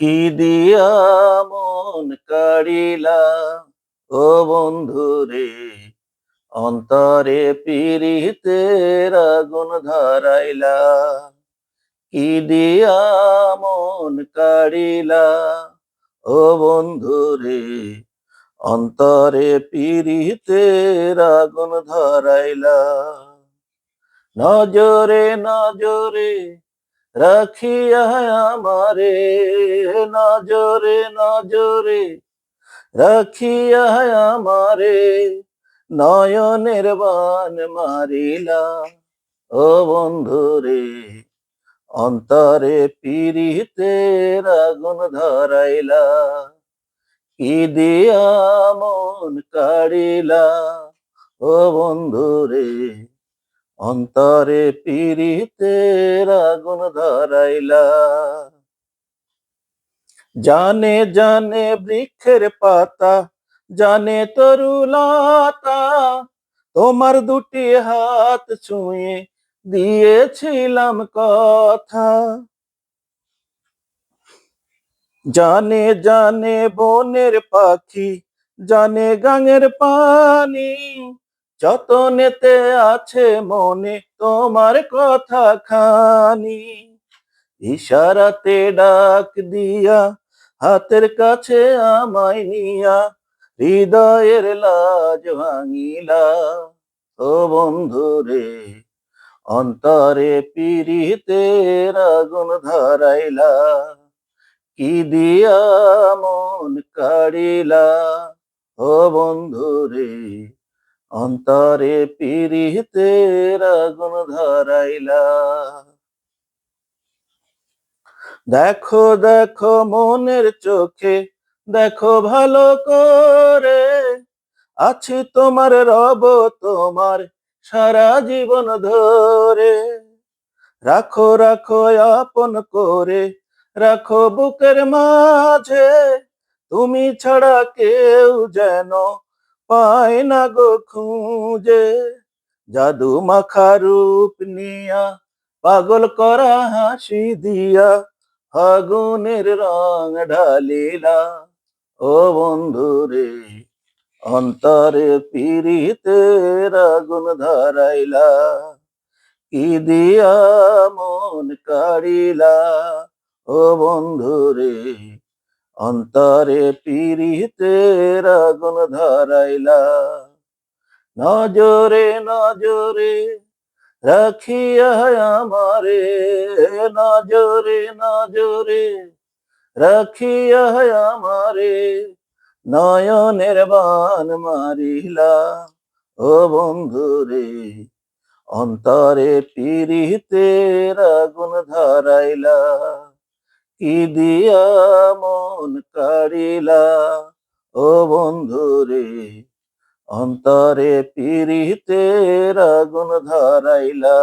কি দিয়া মন কাড়িলা, ও বন্ধু রে অন্তরে পীড়িতের আগুন ধরাইলা। কি দিয়া মন কাড়িলা, ও বন্ধু রে অন্তরে পীড়িতের আগুন ধরাইলা। নজরে নজরে রাখিয়া আমারে নজরে নজরে। রাখিয়া আমারে নয়নের বান মারিলা। ও বন্ধু রে অন্তরে পীড়িতের আগুন ধরাইলা। কি দিয়া মন কাড়িলা। ও বন্ধু রে অন্তরে পীড়িতের আগুন ধরাইলা। জানে জানে বৃক্ষের পাতা, জানে তরুলতা, তোমার দুটি হাত ছুঁয়ে দিয়েছিলাম কথা। জানে জানে বনের পাখি, জানে গাঙের পানি যতনেতে আছে মনে তোমার কথা খানি। ইশারাতে ডাক দিয়া হাতের কাছে আমায় নিয়া হৃদয়ের লাজ ভাঙিলা। ও বন্ধু রে অন্তরে পীড়িতের আগুন ধরাইলা। কি দিয়া মন কাড়িলা? ও বন্ধু রে অন্তরে পীড়িতের আগুন ধরাইলা। দেখো দেখো মনের চোখে, দেখো ভালো করে। আছি তোমার রব তোমার সারা জীবন ধরে। রাখো রাখো আপন করে, রাখো বুকের মাঝে। তুমি ছাড়া কেউ যেন পায় না গো খুঁজে। জাদু মাখা রূপ নিয়া, পাগল করা হাসি দিয়া, ফাগুনের রং ঢালিলা। ও বন্ধু রে, অন্তরে পীড়িতের আগুন ধরাইলা। কি দিয়া মন কাড়িলা? ও বন্ধু রে অন্তরে পীড়িতের আগুন ধরাইলা। নজরে নজরে রাখিয়া আমারে, নজরে নজরে রাখিয়া আমারে, নয়নের বান মারিলা। ও বন্ধু রে অন্তরে পীড়িতের আগুন ধরাইলা। কি দিয়া মন কাড়িলা। ও বন্ধু রে অন্তরে পিড়িতে আগুন ধরাইলা।